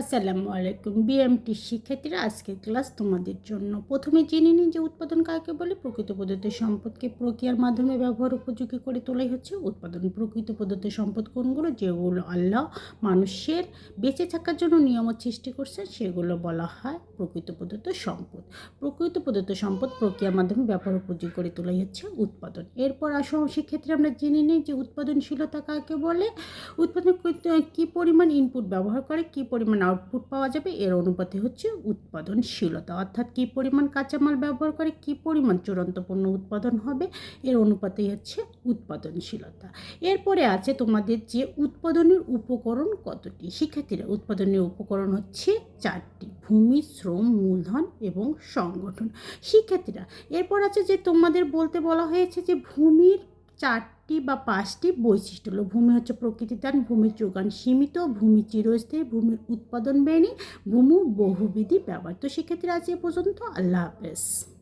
আসসালামু আলাইকুম। বিএমটি শিক্ষার্থীরা, আজকের ক্লাস তোমাদের জন্য প্রথমে জেনে নিই যে উৎপাদন কাকে বলে। প্রকৃত পদ্ধতি সম্পদকে প্রক্রিয়ার মাধ্যমে ব্যবহার উপযোগী করে তোলাই হচ্ছে। উৎপাদন প্রকৃত পদ্ধতি সম্পদ কোনগুলো? যেগুলো আল্লাহ মানুষের বেঁচে থাকার জন্য নিয়ামত সৃষ্টি করছে সেগুলো বলা হয় প্রকৃত পদ্ধতি সম্পদ। প্রকৃত পদ্ধতি সম্পদ প্রক্রিয়ার মাধ্যমে ব্যবহার উপযোগী করে তোলাই হচ্ছে উৎপাদন। এরপর আসো সেক্ষেত্রে আমরা জেনে নিই যে উৎপাদনশীলতা কাকে বলে। উৎপাদন কী পরিমাণ ইনপুট ব্যবহার করে, কী পরিমাণ আউটপুট পাওয়া যাবে। এর অনুপাতে হচ্ছে উৎপাদনশীলতা। অর্থাৎ কী পরিমাণ কাঁচামাল ব্যবহার করে কী পরিমাণ চূড়ান্ত পণ্য উৎপাদন হবে, এর অনুপাতেই হচ্ছে উৎপাদনশীলতা। এরপরে আছে তোমাদের যে উৎপাদনের উপকরণ কতটি? শিক্ষার্থীরা উৎপাদনের উপকরণ হচ্ছে চারটি, ভূমি, শ্রম, মূলধন এবং সংগঠন। শিক্ষার্থীরা, এরপর আছে যে তোমাদের বলতে বলা হয়েছে যে ভূমির চারটি বা পাঁচটি বৈশিষ্ট্য হলো, ভূমি হচ্ছে প্রকৃতিদান ভূমির যোগান সীমিত, ভূমি চিরস্থায়ী, ভূমির উৎপাদন বেণী ভূমি বহুবিধি ব্যবহার তো সেক্ষেত্রে আজ এ পর্যন্ত, আল্লাহ হাফেজ।